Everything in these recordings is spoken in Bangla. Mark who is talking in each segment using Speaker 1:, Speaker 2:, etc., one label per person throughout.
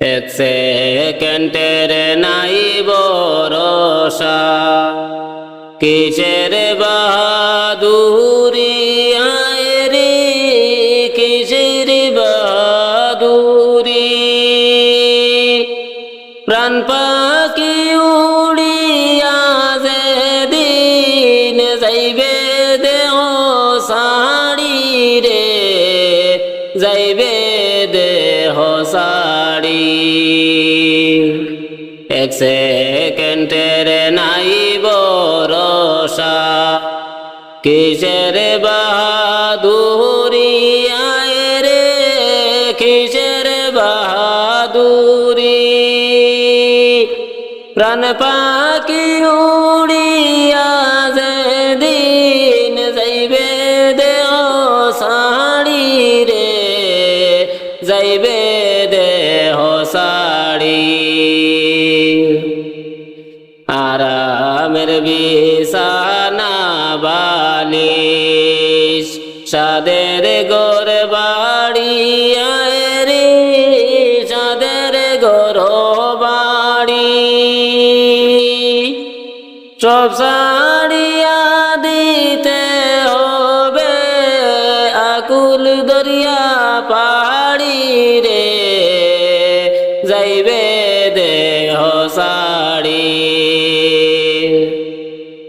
Speaker 1: এক সেকেন্ডের নাই বরসা কিসের বাহাদুরি আয় কিসের বাহাদুরি? প্রাণ পাখি উড়িয়া যে দিন যাইবে দেহ সাড়ি রে, যাইবে দেহ সাড়ি এক সেকেন্ডের নাই বরসা কিসের বাহাদুরি আয় রে? কিসের বাহাদুরি? প্রাণ পাখি উড়িয়া যে দিন দেহ সাড়ি আরামের বিছানা বালিশ সাদের গোর বাড়ি রে সাদের গোর বাড়ি। সব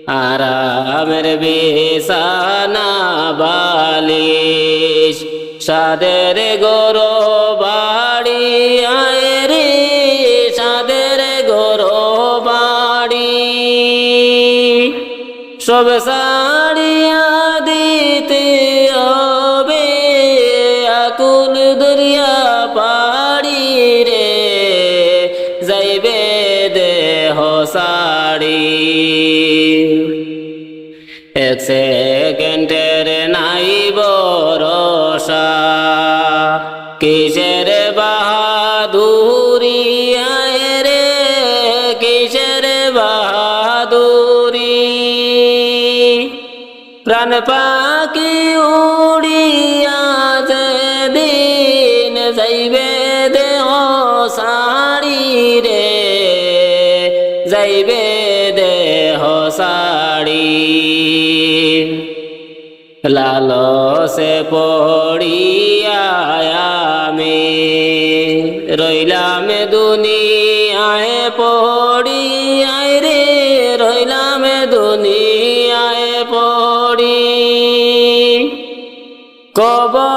Speaker 1: আরামের বিছানা বালিশ, সাদের গরো বাড়ি, আয় রে সাদের গরো বাড়ি। সব সাড়িয়া দিতে হবে, আকুল দরিয়া পাড়ি রে, যাইবে দেহ সাড়ি। এক সেকেন্ডের নাই বরসা কিসের বাহাদুরি রে? কিসের বাহাদুরি? প্রাণ পাখি উড়িয়া দিন যাইবে দেহ সাড়ি রে, যাইবে দেহ সাড়ি লালসে পড়িয়া আমি। রইলাম দুনিয়ায় পড়িয়ায় রে। রইলাম দুনিয়ায় পড়ি। কবর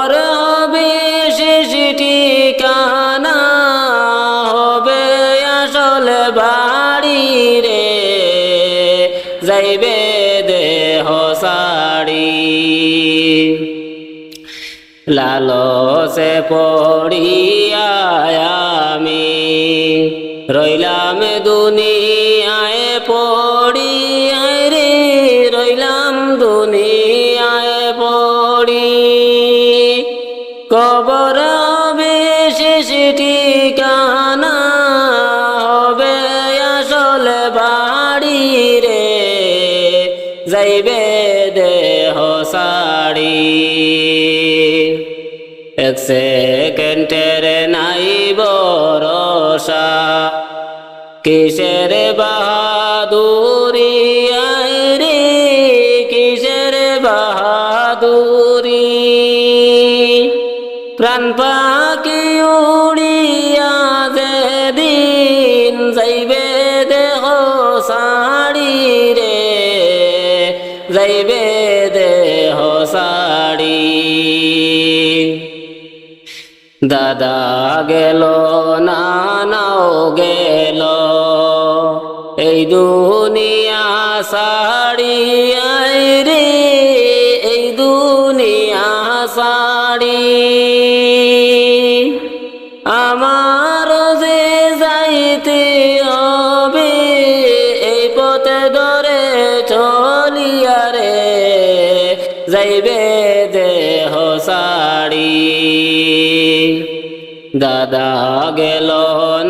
Speaker 1: লালসে পড়িয়া আমি রইলাম দুনিয়ায়, পড়িয়ায় রে, রইলাম দুনিয়ায়, পড়ি। কবর বিশেষ ঠিকানা হবে আসল বাড়ি রে, যাইবে দেহ সাড়ি। এক সেকেন্ডের নাই বরসা কিসের বাহাদুরি আয় রে? কিসের বাহাদুরি? প্রাণ পাখি উড়িয়া দাদা গেল নানাও গেল। এই দুনিয়া সাড়ি রে এই দুনিয়া সাড়ি আমার যে যাইতে দাদা গেল,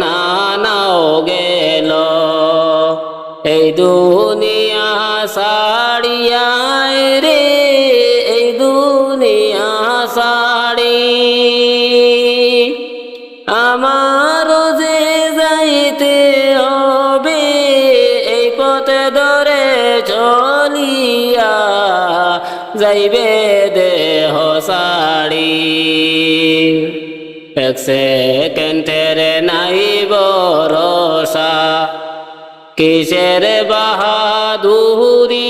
Speaker 1: নানাও গেল। এই দুনিয়া সাড়িয়ায় রে, এই দুনিয়া সাড়ি আমার যে যাইতে হবে, এই পথে ধরে চলিয়া যাইবে দেহ সাড়ি এক সেকেন্ডের নাই ভরসা। কিসের বাহাদুরি